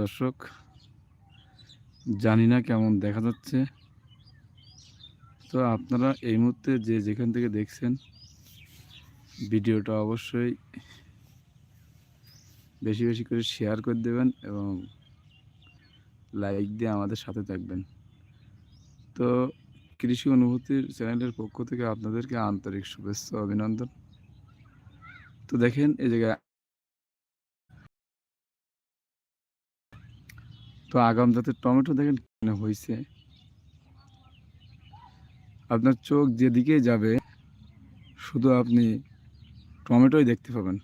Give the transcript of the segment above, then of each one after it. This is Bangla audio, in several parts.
দর্শক, জানি না কেমন দেখা যাচ্ছে। তো আপনারা এই মুহূর্তে যে যেখান থেকে দেখছেন, ভিডিওটা অবশ্যই বেশি বেশি করে শেয়ার করে দেবেন এবং লাইক দিয়ে আমাদের সাথে থাকবেন। তো কৃষি অনুভূতির চ্যানেলের পক্ষ থেকে আপনাদেরকে আন্তরিক শুভেচ্ছা, অভিনন্দন। তো দেখেন, এই জায়গায় তো আগাম জাতের টমেটো দেখেন কেন হয়েছে আপনার চোখ যেদিকে যাবে, শুধু আপনি টমেটোই দেখতে পাবেন।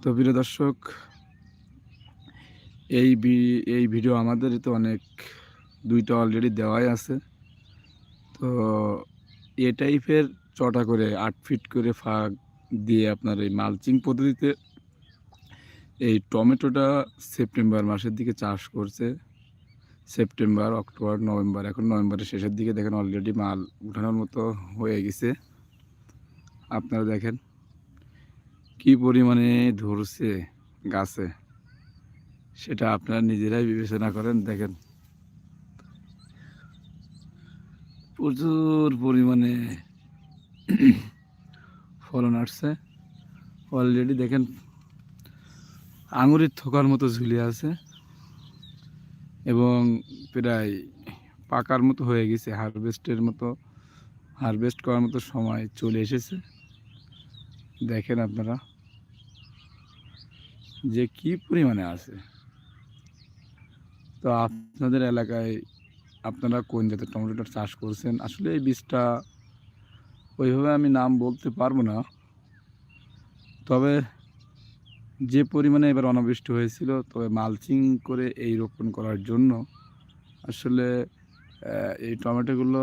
তো প্রিয় দর্শক, এই এই ভিডিও আমাদের তো অনেক, দুইটা অলরেডি দেওয়াই আছে। তো এ টাইপের চটা করে আট ফিট করে ফাঁক দিয়ে আপনার এই মালচিং পদ্ধতিতে এই টমেটোটা সেপ্টেম্বর মাসের দিকে চাষ করছে। সেপ্টেম্বর, অক্টোবর, নভেম্বর, এখন নভেম্বরের শেষের দিকে দেখেন অলরেডি মাল উঠানোর মতো হয়ে গেছে। আপনারা দেখেন কি পরিমাণে ধরছে গাছে, সেটা আপনারা নিজেরাই বিবেচনা করেন, দেখেন। প্রচুর পরিমাণে ফলন আসছে। অলরেডি দেখেন আঙুরের থোকার মতো ঝুলে আছে এবং প্রায় পাকার মতো হয়ে গেছে, হারভেস্টের মতো, হারভেস্ট করার মতো সময় চলে এসেছে। দেখেন আপনারা যে কি পরিমাণে আছে। তো আপনাদের এলাকায় আপনারা কোন জাতের টমেটোটা চাষ করছেন? আসলে এই বীজটা ওইভাবে আমি নাম বলতে পারব না। তবে যে পরিমাণে এবার অনাবৃষ্টি হয়েছিল, তবে মালচিং করে এই রোপণ করার জন্য আসলে এই টমেটোগুলো,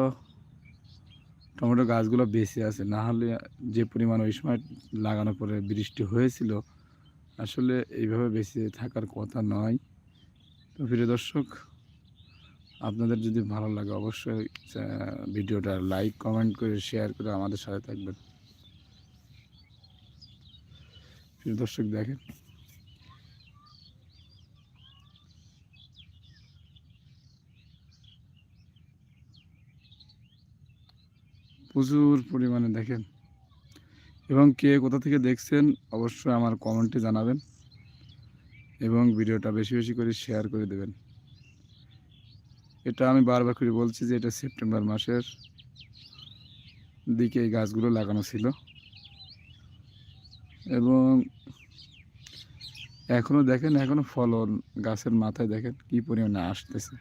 টমেটো গাছগুলো বেঁচে আছে। না হলে যে পরিমাণ ওই সময় লাগানোর পরে বৃষ্টি হয়েছিল, আসলে এইভাবে বেঁচে থাকার কথা নয়। তো প্রিয় দর্শক, আপনাদের যদি ভালো লাগে অবশ্যই ভিডিওটা লাইক, কমেন্ট করে, শেয়ার করে আমাদের সাথে থাকবেন। প্রিয় দর্শক, দেখেন। প্রচুর পরিমাণে দেখেন। এবং কে কোথা থেকে দেখছেন, অবশ্যই আমার কমেন্টে জানাবেন এবং ভিডিওটা বেশি বেশি করে শেয়ার করে দেবেন। এটা আমি বারবার করে বলছি যে এটা সেপ্টেম্বর মাসের দিকে এই গাছগুলো লাগানো ছিল। এবং এখনও দেখেন এখনও ফলন গাছের মাথায় দেখেন কি পরিমাণে আসতেছে।